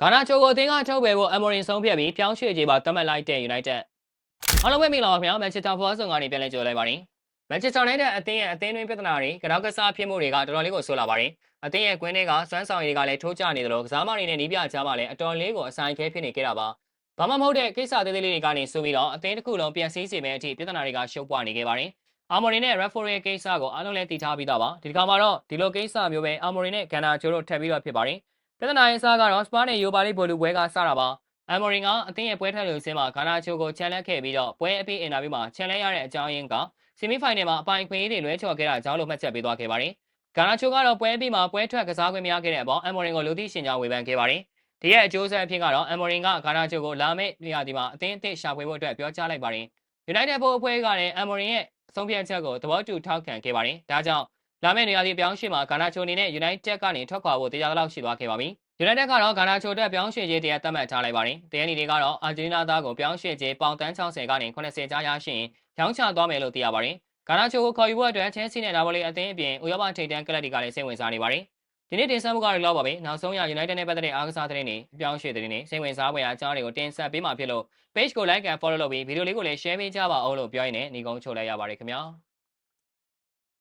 ဂါနာချိုကိုအသင်းကထုတ်ပယ်ဖို့အမော်ရင်ဆုံးဖြတ်ပြီးပြောင်းရွှေ့ကြေးပါသတ်မှတ်လိုက်တဲ့ United အားလုံးပဲမင်္ဂလာပါခင်ဗျာ Manchester Force ကနေပြန်လည်ကြိုလိုက်ပါတယ် Manchester United အသင်းရဲ့အသင်းတွင်းပြဿနာတွေကြောက်ကစားဖြစ်မှုတွေကတော်တော်လေးကိုဆိုးလာပါတယ်အသင်းရဲ့ကွင်းတွေကစွမ်းဆောင်ရည်တွေကလည်းထိုးကျနေတယ်လို့ကစားမတွေနဲ့နီးပြချားမှလည်းအတော်လေးကိုအဆိုင်ခဲဖြစ်နေကြတာပါဘာမှမဟုတ်တဲ့ကိစ္စသေးသေးလေးတွေကနေဆိုပြီးတော့အသင်းတစ်ခုလုံးပြန်စည်းစီမဲ့အထိပြဿနာတွေကရှုပ်ပွားနေခဲ့ပါတယ်အာမော်ရီနဲ့ referee ကိစ္စကိုအားလုံးလည်းတည်ထားပြီးသားပါဒီတစ်ခါမှာတော့ဒီလိုကိစ္စမျိုးပဲအာမော်ရီနဲ့ဂန်နာချိုတို့ထပ်ပြီးတော့ဖြစ်ပါတယ် ပြဿနာရဲ့အစားကတော့စပါးနဲ့ယိုပါလေးဘောလူပွဲကစတာပါအမော်ရီကအသင်းရဲ့ပွဲထွက်လူစင်းမှာဂါနာချိုကိုချန်လက်ခဲ့ပြီးတော့ပွဲအပြီးအင်တာဗျူးမှာချန်လက်ရတဲ့အကြောင်းရင်းကဆီမီဖိုင်နယ်မှာအပိုင်ခွင့်အရေးတွေလွဲချော်ခဲ့တာကြောင့်လို့မှတ်ချက်ပေးသွားခဲ့ပါတယ်ဂါနာချိုကတော့ပွဲအပြီးမှာပွဲထွက်ကစားခွင့်မရခဲ့တဲ့အပေါ်အမော်ရင်ကိုလူသိရှင်ကြောင်းဝေဖန်ခဲ့ပါတယ်ဒီရဲ့အကျိုးဆက်အဖြစ်ကတော့အမော်ရင်ကဂါနာချိုကိုလာမယ့်နေရာဒီမှာအသင်းအသစ်ရှာဖွေဖို့အတွက်ပြောကြားလိုက်ပါတယ် United ဘိုးအဖွဲ့ကလည်းအမော်ရင်ရဲ့ဆုံးဖြတ်ချက်ကိုသဘောတူထောက်ခံခဲ့ပါတယ်ဒါကြောင့် လာမယ့်နေရာဒီပြောင်းရွှေ့မှာဂါနာချိုအနေနဲ့ United ကနေထွက်ခွာဖို့တရားလောက်ရှိသွားခဲ့ပါပြီ United ကတော့ဂါနာချိုတက်ပြောင်းရွှေ့ခြင်းတရားသတ်မှတ်ထားလိုက်ပါတယ်။တရားနီတွေကတော့အာဂျင်တီးနားသားကိုပြောင်းရွှေ့ခြင်းပေါင်တန်း60ကနေ80ကြားရရှိရင်ရောင်းချသွားမယ်လို့သိရပါတယ်။ဂါနာချိုကိုခေါ်ယူဖို့အတွက်ချဲစီနဲ့နာဗိုလီအသင်းအပြင်ဥရောပထိပ်တန်းကလပ်တွေကလည်းစိတ်ဝင်စားနေပါတယ်။ဒီနေ့တင်ဆက်မှုကတော့လောက်ပါပဲ။နောက်ဆုံးရ United နဲ့ပတ်သက်တဲ့အားကစားသတင်းတွေအပြောင်းရွှေ့သတင်းတွေစိတ်ဝင်စားဖွယ်အကြောင်းတွေကိုတင်ဆက်ပေးမှာဖြစ်လို့ page ကို like and follow လုပ်ပြီးဗီဒီယိုလေးကိုလည်း share ပေးကြပါအောင်လို့ပြောရင်းနဲ့ညီကုန်းချုပ်လိုက်ရပါတယ်ခင်ဗျာ။